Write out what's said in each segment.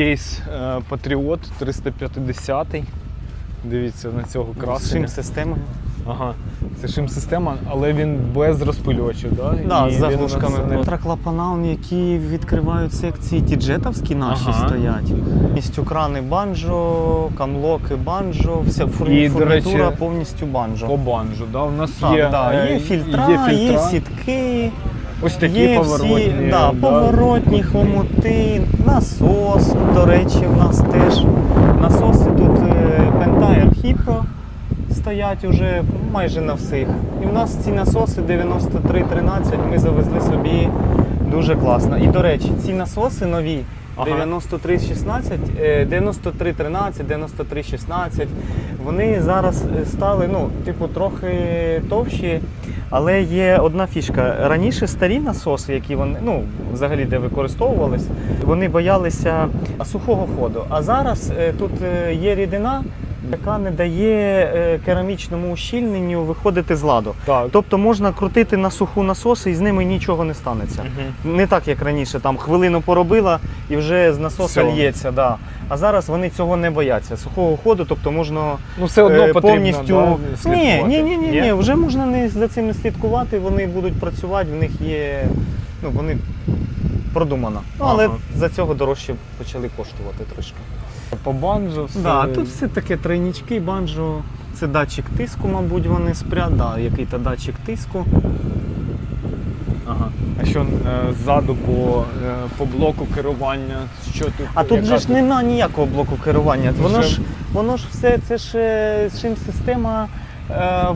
кейс е, Patriot 350. Дивіться на цього красення. Шим системою. Ага. Це шим система, але він без розпилювачів, да? Да, І з він заглушками. не- Контраклапанал, які відкривають секції тіджетовські наші Ага. стоять. Повністю крани банджо, камлоки банджо, вся фур- І, до фурнітура повністю банджо. По банджу, да? У нас Так, є, да, е, є, фільтра, є, фільтра. сітки, Ось такі є поворотні. всі, да, поворотні хомути, насос. До речі, в нас теж насоси тут е, Pentair Hippo стоять уже майже на всіх. І в нас ці насоси 9313 ми завезли собі дуже класно. І до речі, ці насоси нові. Ага. 9316, е, 9313, 9316. Вони зараз е, стали, ну, типу, трохи товщі, але є одна фішка. Раніше старі насоси, які вони, ну, взагалі де використовувались, вони боялися сухого ходу. А зараз е, тут е, є рідина, яка не дає е, керамічному ущільненню виходити з ладу. Так. Тобто можна крутити на суху насоси і з ними нічого не станеться. Мгм. Не так, як раніше, там хвилину поробила і вже з насоса Всьо. лється. Да. А зараз вони цього не бояться. Сухого ходу, тобто можна Ну все одно е, потрібно повністю. да, ні, слідкувати. ні, ні, ні, Є? ні, вже можна не за цим не слідкувати, вони будуть працювати, в них є. Ну, вони продумано. Ну, але Ага. за цього дорожче почали коштувати трошки. По банджу все. Да, тут все таке тройнички, банджо. Це датчик тиску, мабуть, вони спря... да, який-то датчик тиску. Ага. А що е, ззаду по, е, по блоку керування? Що тут? А тут яка же ж нема ніякого блоку керування. Воно Вже- ж, воно ж все, це ж е, шим система,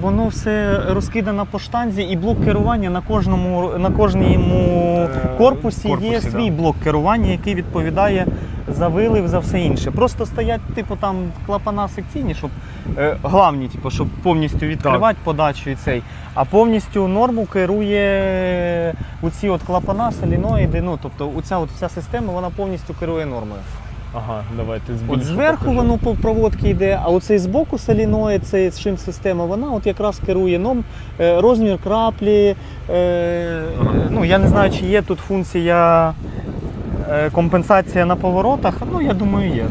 воно все розкидано по штанзі, і блок керування на кожному на кожному Е, корпусі, є свій да. блок керування, який відповідає за вилив, за все інше. Просто стоять, типу, там клапана секційні, щоб е, главні, типу, щоб повністю відкривати подачу і цей. А повністю норму керує оці от клапана, соліноїди. Ну, тобто, оця от вся система вона повністю керує нормою. Ага, давайте збільшу. От зверху покажу. воно по проводці йде, а оцей збоку соліноїд, цей шим система, вона от якраз керує ном, е, розмір краплі. Е, ну, я не знаю, чи є тут функція е, компенсація на поворотах. Ну, я думаю, є.